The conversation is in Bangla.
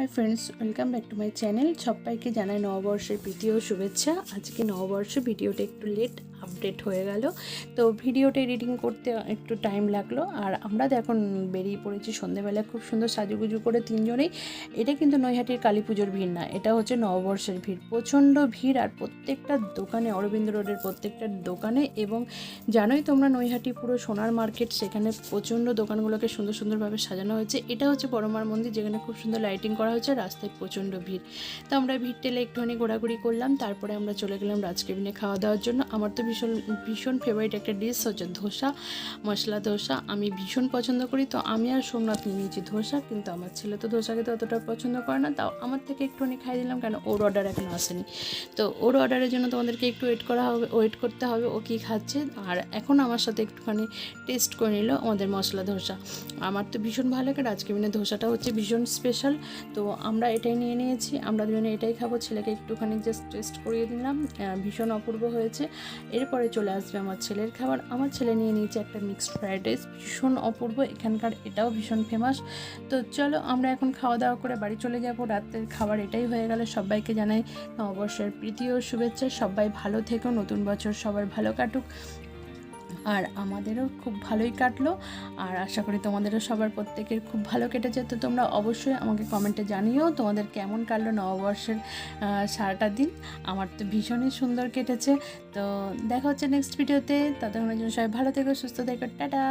Hi friends welcome back to my channel সবাইকে জানাই নববর্ষের ভিডিও শুভেচ্ছা। আজকে নববর্ষ ভিডিওটা একটু লেট আপডেট হয়ে গেল। তো ভিডিওটা এডিটিং করতে একটু টাইম লাগল। আর আমরা তো এখন বেরিয়ে পড়েছি সন্ধেবেলায়। খুব সুন্দর সাজুগুজু করে তিনজনেই। এটা কিন্তু নৈহাটির কালী পুজোর ভিড় না। এটা হচ্ছে নববর্ষের ভিড়। প্রচণ্ড ভিড় আর প্রত্যেকটা দোকানে, অরবিন্দ রোডের প্রত্যেকটা দোকানে এবং জানোই তোমরা নৈহাটি পুরো সোনার মার্কেট সেখানে প্রচণ্ড দোকানগুলোকে সুন্দর সুন্দরভাবে সাজানো হয়েছে। এটা হচ্ছে বড়মার মন্দির, যেখানে খুব সুন্দর লাইটিং করা হয়েছে, রাস্তায় প্রচণ্ড ভিড়। তো আমরা ভিড় টেলে একটুখানি ঘোরাঘুরি করলাম, তারপরে আমরা চলে গেলাম রাজকেবিনে খাওয়া দাওয়ার জন্য। আমার তো ভীষণ ভীষণ ফেভারিট একটা ডিশ হচ্ছে ধোসা, মশলা ধোসা। আমি ভীষণ পছন্দ করি, তো আমি আর সোমনাথ নিয়ে নিয়েছি ধোসা, কিন্তু আমার ছেলে তো ধোসা খেতে অতটা পছন্দ করে না। তাও আমার থেকে একটুখানি খাই দিলাম, কেন ওর অর্ডার এখনও আসেনি। তো ওর অর্ডারের জন্য তোমাদেরকে একটু ওয়েট করা হবে ওয়েট করতে হবে, ও কী খাচ্ছে। আর এখন আমার সাথে একটুখানি টেস্ট করে নিল আমাদের মশলা ধোসা। আমার তো ভীষণ ভালো লাগে রাজকেবিনের ধোসাটা হচ্ছে ভীষণ স্পেশাল তো আমরা এটাই নিয়ে নিয়েছি, আমরা দুজনে এটাই খাব। ছেলেকে একটুখানি জাস্ট টেস্ট করিয়ে দিলাম ভীষণ অপূর্ব হয়েছে। এরপরে চলে আসবে আমার ছেলের খাবার। আমার ছেলে নিয়ে নিয়েছে একটা মিক্সড ফ্রাইড রাইস ভীষণ অপূর্ব। এখানকার এটাও ভীষণ ফেমাস তো চলো, আমরা এখন খাওয়া দাওয়া করে বাড়ি চলে যাব। রাতের খাবার এটাই হয়ে গেলে। সবাইকে জানাই নববর্ষের প্রীতি ও শুভেচ্ছা। সবাই ভালো থেকো। নতুন বছর সবার ভালো কাটুক। আর আমাদেরও খুব ভালোই কাটলো। আর আশা করি তোমাদেরও সবার প্রত্যেকের খুব ভালো কেটেছে। তো তোমরা অবশ্যই আমাকে কমেন্টে জানিও তোমাদের কেমন কাটলো নববর্ষের সারাটা দিন। আমার তো ভীষণই সুন্দর কেটেছে। তো দেখা হচ্ছে নেক্সট ভিডিওতে ততক্ষণের জন্য সবাই ভালো থেকো, সুস্থ থেকো। টাটা!